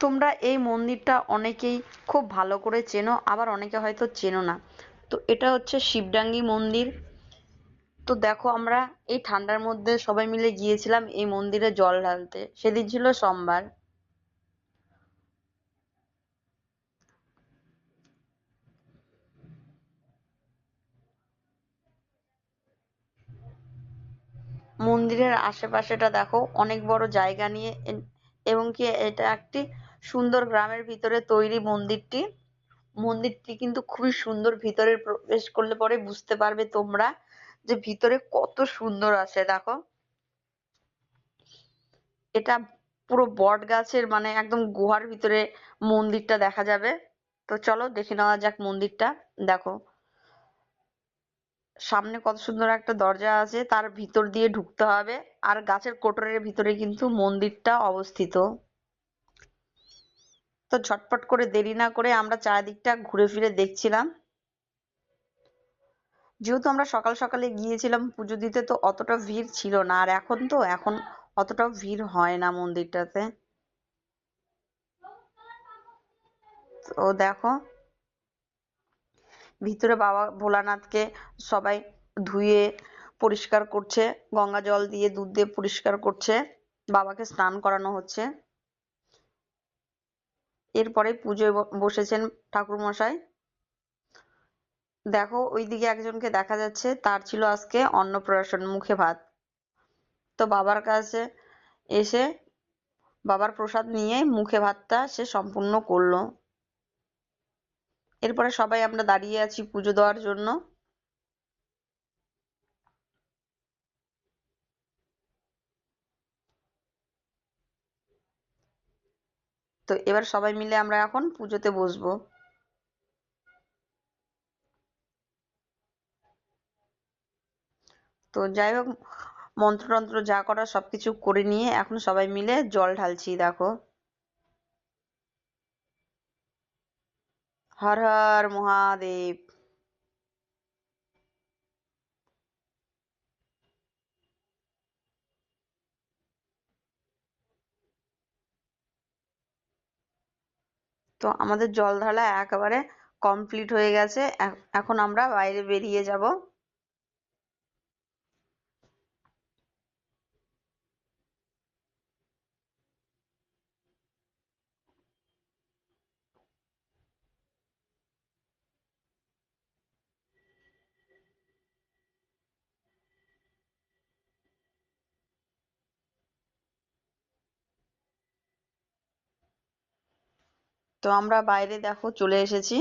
তোমরা এই মন্দিরটা অনেকেই খুব ভালো করে চেনো, আবার অনেকে হয়তো চেনো না। তো এটা হচ্ছে শিবডাঙ্গি মন্দির। তো দেখো আমরা এই ঠান্ডার মধ্যে সবাই মিলে গিয়েছিলাম এই মন্দিরে জল ঢালতে। সেদিন ছিল সোমবার। মন্দিরের আশেপাশেটা দেখো, অনেক বড় জায়গা নিয়ে এবং কি এটা একটি সুন্দর গ্রামের ভিতরে তৈরি মন্দিরটি। মন্দিরটি কিন্তু খুবই সুন্দর, ভিতরে প্রবেশ করলে পরে বুঝতে পারবে তোমরা যে ভিতরে কত সুন্দর আছে, দেখো। এটা পুরো বট গাছের মানে একদম গুহার ভিতরে মন্দিরটা দেখা যাবে। তো চলো দেখে নেওয়া যাক মন্দিরটা, দেখো। সামনে কত সুন্দর একটা দরজা আছে, তার ভিতর দিয়ে ঢুকতে হবে। আর গাছের কোটরের ভিতরে কিন্তু মন্দিরটা অবস্থিত। তো ঝটপট করে দেরি না করে আমরা চারিদিকটা ঘুরে ফিরে দেখছিলাম। যেহেতু আমরা সকাল সকালে গিয়েছিলাম পুজো দিতে, তো অতটা ভিড় ছিল না। আর এখন তো, এখন অতটা ভিড় হয় না মন্দিরটাতে। তো দেখো, ভিতরে বাবা ভোলানাথকে সবাই ধুয়ে পরিষ্কার করছে, গঙ্গা জল দিয়ে দুধ দিয়ে পরিষ্কার করছে, বাবাকে স্নান করানো হচ্ছে। এরপরে পুজোয় বসেছেন ঠাকুর মশাই দেখো, ওইদিকে একজনকে দেখা যাচ্ছে, তার ছিল আজকে অন্নপ্রাশন, মুখে ভাত। তো বাবার কাছে এসে বাবার প্রসাদ নিয়ে মুখে ভাতটা সে সম্পূর্ণ করল। এরপরে সবাই আমরা দাঁড়িয়ে আছি পুজো দেওয়ার জন্য। তো এবার সবাই মিলে আমরা এখন পুজোতে বসবো। তো যাই হোক, মন্ত্রতন্ত্র যা করা সবকিছু করে নিয়ে এখন সবাই মিলে জল ঢালছি, দেখো। হর হর মহাদেব। তো আমাদের জল ঢালা একেবারে কমপ্লিট হয়ে গেছে। এখন আমরা বাইরে বেরিয়ে যাব। তো আমরা বাইরে দেখো চলে এসেছি।